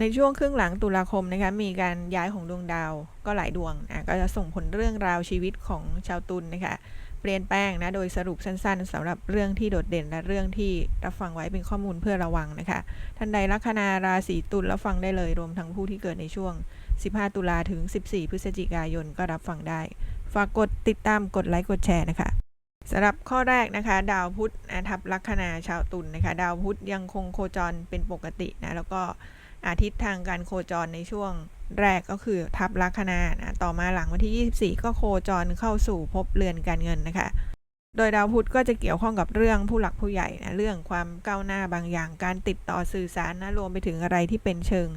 ในช่วงครึ่งหลังตุลาคมนะคะมีการย้ายของดวงดาวก็หลายดวงนะก็จะส่งผลเรื่องราวชีวิตของชาวตุลนะคะเปลี่ยนแปลงนะโดยสรุปสั้นๆสำหรับเรื่องที่โดดเด่นและเรื่องที่รับฟังไว้เป็นข้อมูลเพื่อระวังนะคะท่านใดลัคนาราศีตุลรับฟังได้เลยรวมทั้งผู้ที่เกิดในช่วง 15 ตุลาถึง 14 พฤศจิกายนก็รับฟังได้ ฝากกดติดตามกดไลค์กดแชร์นะคะสำหรับข้อแรกนะคะ ดาวพุธนะทับลัคนาชาวตุลนะคะ ดาวพุธยังคงโคจรเป็นปกตินะแล้วก็ อาทิตย์ทางการโคจรในช่วงแรกก็คือทับลัคนานะต่อมาหลังวันที่ 24 ก็โคจรเข้าสู่ภพเรือนการเงินนะคะ โดยดาวพุธก็จะเกี่ยวข้องกับเรื่องผู้หลักผู้ใหญ่นะเรื่องความก้าวหน้าบางอย่าง การติดต่อสื่อสารนะรวมไปถึงอะไรที่เป็นเชิง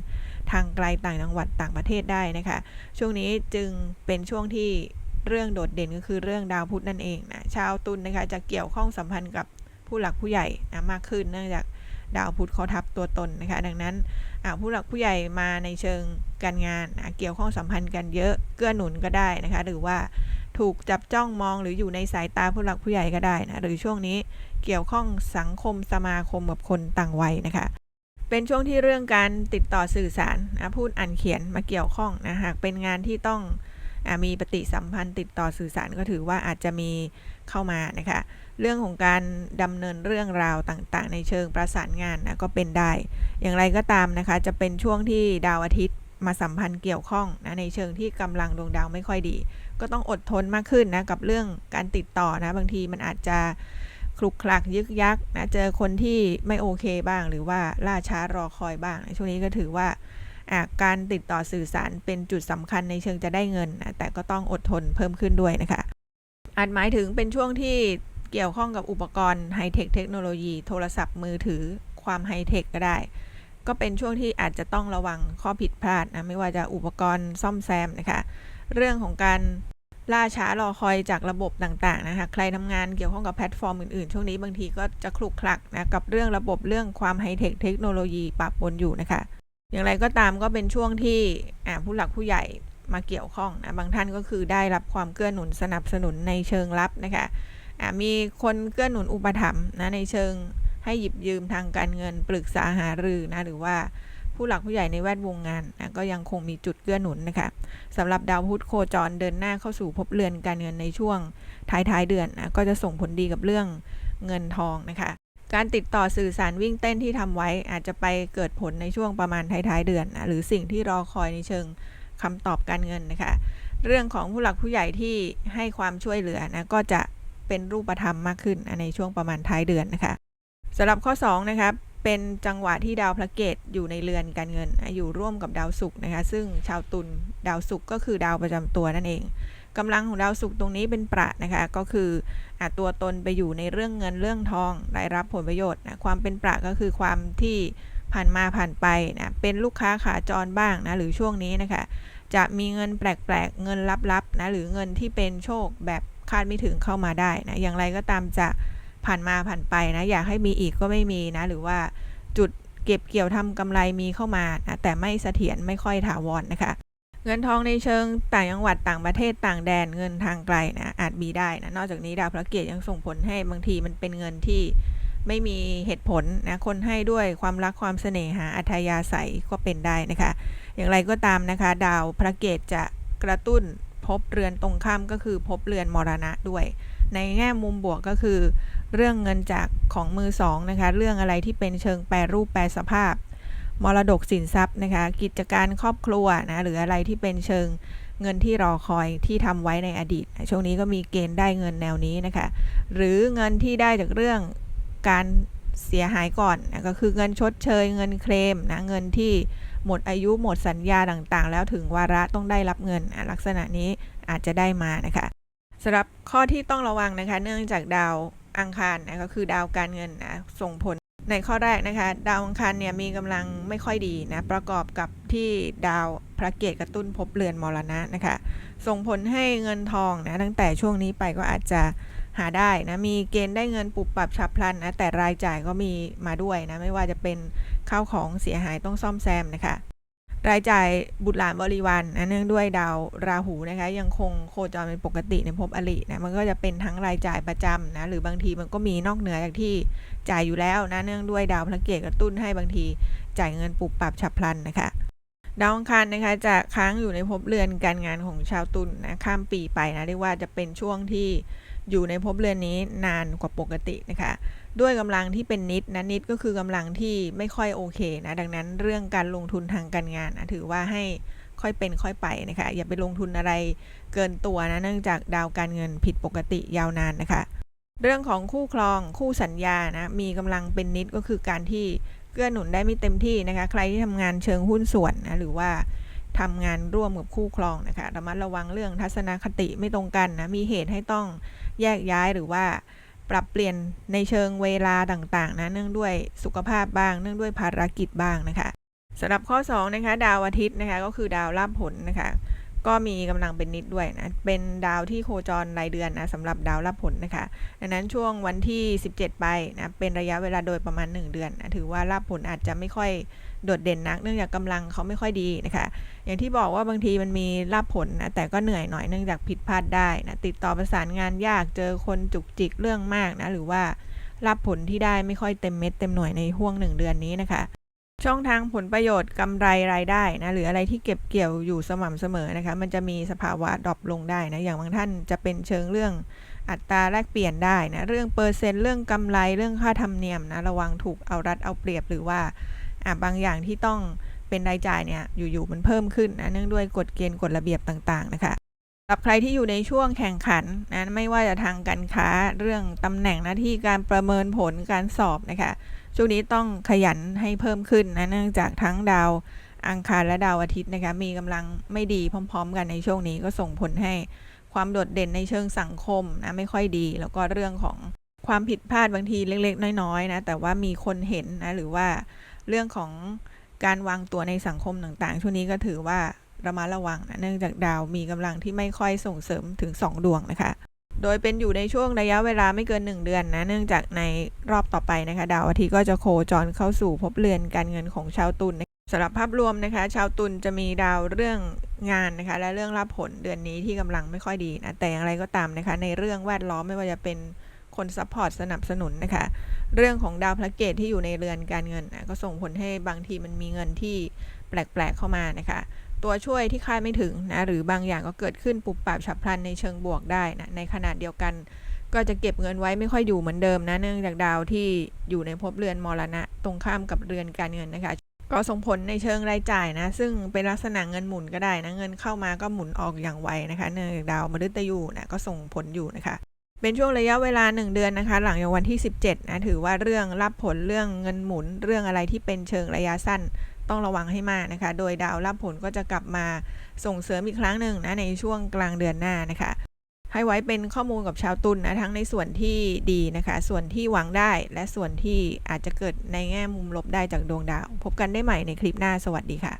ทางไกลต่างจังหวัดต่างประเทศได้นะคะ ช่วงนี้จึงเป็นช่วงที่เรื่องโดดเด่นก็คือเรื่องดาวพุธนั่นเองนะชาวตุลนนะคะจะเกี่ยวข้องสัมพันธ์กับผู้หลักผู้ใหญ่นะมากขึ้นเนื่องจาก ดาวพุธเขาทับตัวตนนะคะ ดังนั้นผู้หลักผู้ใหญ่มาในเชิงการงานเกี่ยวข้องสัมพันธ์กันเยอะเกื้อหนุนก็ได้นะคะ หรือว่าถูกจับจ้องมองหรืออยู่ในสายตาผู้หลักผู้ใหญ่ก็ได้นะหรือช่วงนี้เกี่ยวข้องสังคมสมาคมกับคนต่างวัยนะคะ เป็นช่วงที่เรื่องการติดต่อสื่อสารนะพูดอ่านเขียนมาเกี่ยวข้องนะหากเป็นงานที่ต้องอมีปฏิสัมพันธ์ติดต่อสื่อสารก็ถือว่าอาจจะมีเข้ามานะคะ เรื่องของการดำเนินเรื่องราวต่างๆ ในเชิงประสานงานนะก็เป็นได้ อย่างไรก็ตามนะคะ จะเป็นช่วงที่ดาวอาทิตย์มาสัมพันธ์เกี่ยวข้องนะในเชิงที่กำลังดวงดาวไม่ค่อยดี ก็ต้องอดทนมากขึ้นนะกับเรื่องการติดต่อนะบางทีมันอาจจะคลุกคลักยึกยักนะเจอคนที่ไม่โอเคบ้าง หรือว่าล่าช้ารอคอยบ้างช่วงนี้ก็ถือว่าการติดต่อสื่อสารเป็นจุดสำคัญในเชิงจะได้เงินนะแต่ก็ต้องอดทนเพิ่มขึ้นด้วยนะคะอาจหมายถึงเป็นช่วงที่ เกี่ยวข้องกับอุปกรณ์ไฮเทคเทคโนโลยี โทรศัพท์มือถือความไฮเทคก็ได้ ก็เป็นช่วงที่อาจจะต้องระวังข้อผิดพลาดนะ ไม่ว่าจะอุปกรณ์ซ่อมแซมนะคะ เรื่องของการล่าช้ารอคอยจากระบบต่างๆนะคะ ใครทำงานเกี่ยวข้องกับแพลตฟอร์มอื่นๆ ช่วงนี้บางทีก็จะคลุกคลักนะกับเรื่องระบบเรื่องความไฮเทคเทคโนโลยีปะปนอยู่นะคะ อย่างไรก็ตามก็เป็นช่วงที่ผู้หลักผู้ใหญ่มาเกี่ยวข้องนะ บางท่านก็คือได้รับความเกื้อหนุนสนับสนุนในเชิงลับนะคะ มีคนเกื้อหนุนอุปถัมภ์นะในเชิงให้หยิบยืมทางการเงินปรึกษาหารือนะหรือว่าผู้หลักผู้ใหญ่ในแวดวงงานนะก็ยังคงมีจุดเกื้อหนุนนะคะสำหรับดาวพุธโคจรเดินหน้าเข้าสู่ภพเรือนการเงินในช่วงท้ายท้ายเดือนนะก็จะส่งผลดีกับเรื่องเงินทองนะคะ การติดต่อสื่อสารวิ่งเต้นที่ทำไว้อาจจะไปเกิดผลในช่วงประมาณท้ายๆเดือนนะหรือสิ่งที่รอคอยในเชิงคำตอบการเงินนะคะ เรื่องของผู้หลักผู้ใหญ่ที่ให้ความช่วยเหลือนะก็จะ เป็นรูปธรรมมากขึ้นในช่วงประมาณท้ายเดือนนะคะสำหรับข้อ2นะครับเป็นจังหวะที่ดาวพระเกตอยู่ในเรือนการเงิน อยู่ร่วมกับดาวศุกร์นะคะ ซึ่งชาวตุลดาวศุกร์ก็คือดาวประจำตัวนั่นเองกำลังของดาวศุกร์ตรงนี้เป็นประนะคะ ก็คืออตัวตนไปอยู่ในเรื่องเงินเรื่องทองได้รับผลประโยชน์นะความเป็นประก็คือความที่ผ่านมาผ่านไปนะเป็นลูกค้าขาจรบ้างนะหรือช่วงนี้นะคะ จะมีเงินแปลกๆเงินลับๆนะหรือเงินที่เป็นโชคแบบ คาดไม่ถึงเข้ามาได้นะอย่างไรก็ตามจะผ่านมาผ่านไปนะอยากให้มีอีกก็ไม่มีนะหรือว่าจุดเก็บเกี่ยวทำกำไรมีเข้ามานะแต่ไม่เสถียรไม่ค่อยถาวรนนะคะ เงินทองในเชิงต่างจังหวัดต่างประเทศต่างแดนเงินทางไกลนะอาจมีได้นะนอกจากนี้ดาวพระเกียรติยังส่งผลให้บางทีมันเป็นเงินที่ไม่มีเหตุผลนะคนให้ด้วยความรักความเสน่หาอัธยาศัยก็เป็นได้นะคะ อย่างไรก็ตามนะคะ ดาวพระเกตจะกระตุ้น พบเรือนตรงข้ามก็คือพบเรือนมรณะด้วย ในแง่มุมบวกก็คือ เรื่องเงินจากของมือสองนะคะ เรื่องอะไรที่เป็นเชิงแปรรูปแปรสภาพ มรดกสินทรัพย์นะคะ กิจการครอบครัวนะหรืออะไรที่เป็นเชิงเงินที่รอคอยที่ทำไว้ในอดีต ช่วงนี้ก็มีเกณฑ์ได้เงินแนวนี้นะคะ หรือเงินที่ได้จากเรื่องการเสียหายก่อนนะก็คือเงินชดเชยเงินเคลมนะเงินที่ หมดอายุหมดสัญญาต่างๆ แล้วถึงวาระต้องได้รับเงินลักษณะนี้อาจจะได้มานะคะสำหรับข้อที่ต้องระวังนะคะ เนื่องจากดาวอังคารนะก็คือดาวการเงินนะส่งผลในข้อแรกนะคะ ดาวอังคารเนี่ยมีกำลังไม่ค่อยดีนะประกอบกับที่ดาวพระเกตกระตุ้นพบเรือนมรณะนะคะ ส่งผลให้เงินทองนะตั้งแต่ช่วงนี้ไปก็อาจจะ หาได้นะมีเกณฑ์ได้เงินปุบปรับฉับพลันนะแต่รายจ่ายก็มีมาด้วยนะไม่ว่าจะเป็นข้าวของเสียหายต้องซ่อมแซมนะคะ รายจ่ายบุตรหลานบริวารนะเนื่องด้วยดาวราหูนะคะยังคงโคจรเป็นปกติในภพอรินะมันก็จะเป็นทั้งรายจ่ายประจำนะหรือบางทีมันก็มีนอกเหนือจากที่จ่ายอยู่แล้วนะเนื่องด้วยดาวพระเกตกระตุ้นให้บางทีจ่ายเงินปุบปรับฉับพลันนะคะดาวอังคารนะคะจะค้างอยู่ในภพเรือนการงานของชาวตุลนะข้ามปีไปนะเรียกว่าจะเป็นช่วงที่ อยู่ในภพเรือนนี้นานกว่าปกตินะคะ ด้วยกำลังที่เป็นนิดนะนิดก็คือกำลังที่ไม่ค่อยโอเคนะดังนั้นเรื่องการลงทุนทางการงานนะถือว่าให้ค่อยเป็นค่อยไปนะคะอย่าไปลงทุนอะไรเกินตัวนะเนื่องจากดาวการเงินผิดปกติยาวนานนะคะ เรื่องของคู่ครองคู่สัญญานะมีกำลังเป็นนิดก็คือการที่เกื้อหนุนได้ไม่เต็มที่นะคะ ใครที่ทำงานเชิงหุ้นส่วนนะหรือว่าทำงานร่วมกับคู่ครองนะคะระมัดระวังเรื่องทัศนคติไม่ตรงกันนะมีเหตุให้ต้อง แยกย้ายหรือว่าปรับเปลี่ยนในเชิงเวลาต่างๆนะเนื่องด้วยสุขภาพบ้าง เนื่องด้วยภารกิจบ้างนะคะสำหรับข้อ2นะคะดาวอาทิตย์นะคะก็คือดาวรับผลนะคะ ก็มีกำลังเป็นนิดด้วยนะ เป็นดาวที่โคจรรายเดือนนะสำหรับดาวรับผลนะคะ ดังนั้นช่วงวันที่ 17 ไปนะเป็นระยะเวลาโดยประมาณ 1 เดือนนะถือว่ารับผลอาจจะไม่ค่อยโดดเด่นนัก เนื่องจากกำลังเขาไม่ค่อยดีนะคะ อย่างที่บอกว่าบางทีมันมีรับผลนะแต่ก็เหนื่อยหน่อยเนื่องจากผิดพลาดได้นะติดต่อประสานงานยากเจอคนจุกจิกเรื่องมากนะหรือว่ารับผลที่ได้ไม่ค่อยเต็มเม็ดเต็มหน่วยในห่วงหนึ่งเดือนนี้นะคะ ช่องทางผลประโยชน์กำไรรายได้นะหรืออะไรที่เก็บเกี่ยวอยู่สม่ำเสมอนะคะมันจะมีสภาวะดรอปลงได้นะอย่างบางท่านจะเป็นเชิงเรื่องอัตราแลกเปลี่ยนได้นะเรื่องเปอร์เซ็นต์เรื่องกำไรเรื่องค่าธรรมเนียมนะระวังถูกเอารัดเอาเปรียบหรือว่าอะบางอย่างที่ต้องเป็นรายจ่ายเนี่ยอยู่ๆมันเพิ่มขึ้นนะเนื่องด้วยกฎเกณฑ์กฎระเบียบต่างๆนะคะสำหรับใครที่อยู่ในช่วงแข่งขันนะไม่ว่าจะทางการค้าเรื่องตำแหน่งหน้าที่การประเมินผลการสอบนะคะ ช่วงนี้ต้องขยันให้เพิ่มขึ้นนะเนื่องจากทั้งดาวอังคารและดาวอาทิตย์นะคะมีกำลังไม่ดีพร้อม ๆ กันในช่วงนี้ก็ส่งผลให้ความโดดเด่นในเชิงสังคมนะไม่ค่อยดี แล้วก็เรื่องของความผิดพลาดบางทีเล็ก ๆ น้อยๆนะแต่ว่ามีคนเห็นนะหรือว่าเรื่องของการวางตัวในสังคมต่างๆ ช่วงนี้ก็ถือว่าระมัดระวังนะเนื่องจากดาวมีกำลังที่ไม่ค่อยส่งเสริมถึง 2 ดวงนะคะ โดยเป็นอยู่ในช่วงระยะเวลาไม่เกิน 1 เดือนนะ เนื่องจากในรอบต่อไปนะคะ ดาวอาทิตย์ก็จะโคจรเข้าสู่ภพเรือนการเงินของชาวตุลสำหรับภาพรวมนะคะ ชาวตุลจะมีดาวเรื่องงานนะคะ และเรื่องรับผลเดือนนี้ที่กำลังไม่ค่อยดีนะแต่อย่างไรก็ตามนะคะ ในเรื่องแวดล้อมไม่ว่าจะเป็นคนซัพพอร์ตสนับสนุนนะคะ เรื่องของดาวพระเกตที่อยู่ในเรือนการเงินนะก็ส่งผลให้บางทีมันมีเงินที่แปลกๆเข้ามานะคะ ตัวช่วยที่คาดไม่ถึงนะหรือบางอย่างก็เกิดขึ้นปุบปับฉับพลันในเชิงบวกได้นะในขณะเดียวกันก็จะเก็บเงินไว้ไม่ค่อยอยู่เหมือนเดิมนะเนื่องจากดาวที่อยู่ในภพเรือนมรณะ ตรงข้ามกับเรือนการเงินนะคะ ก็ส่งผลในเชิงรายจ่ายนะ ซึ่งเป็นลักษณะเงินหมุนก็ได้นะเงินเข้ามาก็หมุนออกอย่างไวนะคะเนื่องจากดาวมฤตยูนะก็ส่งผลอยู่นะคะ เป็นช่วงระยะเวลา 1 เดือนนะคะ หลังจากวันที่ 17นะถือว่าเรื่องรับผลเรื่องเงินหมุนเรื่องอะไรที่เป็นเชิงระยะสั้น ต้องระวังให้มากนะคะ โดยดาวรับผลก็จะกลับมาส่งเสริมอีกครั้งหนึ่งนะในช่วงกลางเดือนหน้านะคะ ให้ไว้เป็นข้อมูลกับชาวตุลนนะทั้งในส่วนที่ดีนะคะ ส่วนที่หวังได้และส่วนที่อาจจะเกิดในแง่มุมลบได้จากดวงดาว พบกันได้ใหม่ในคลิปหน้าสวัสดีค่ะ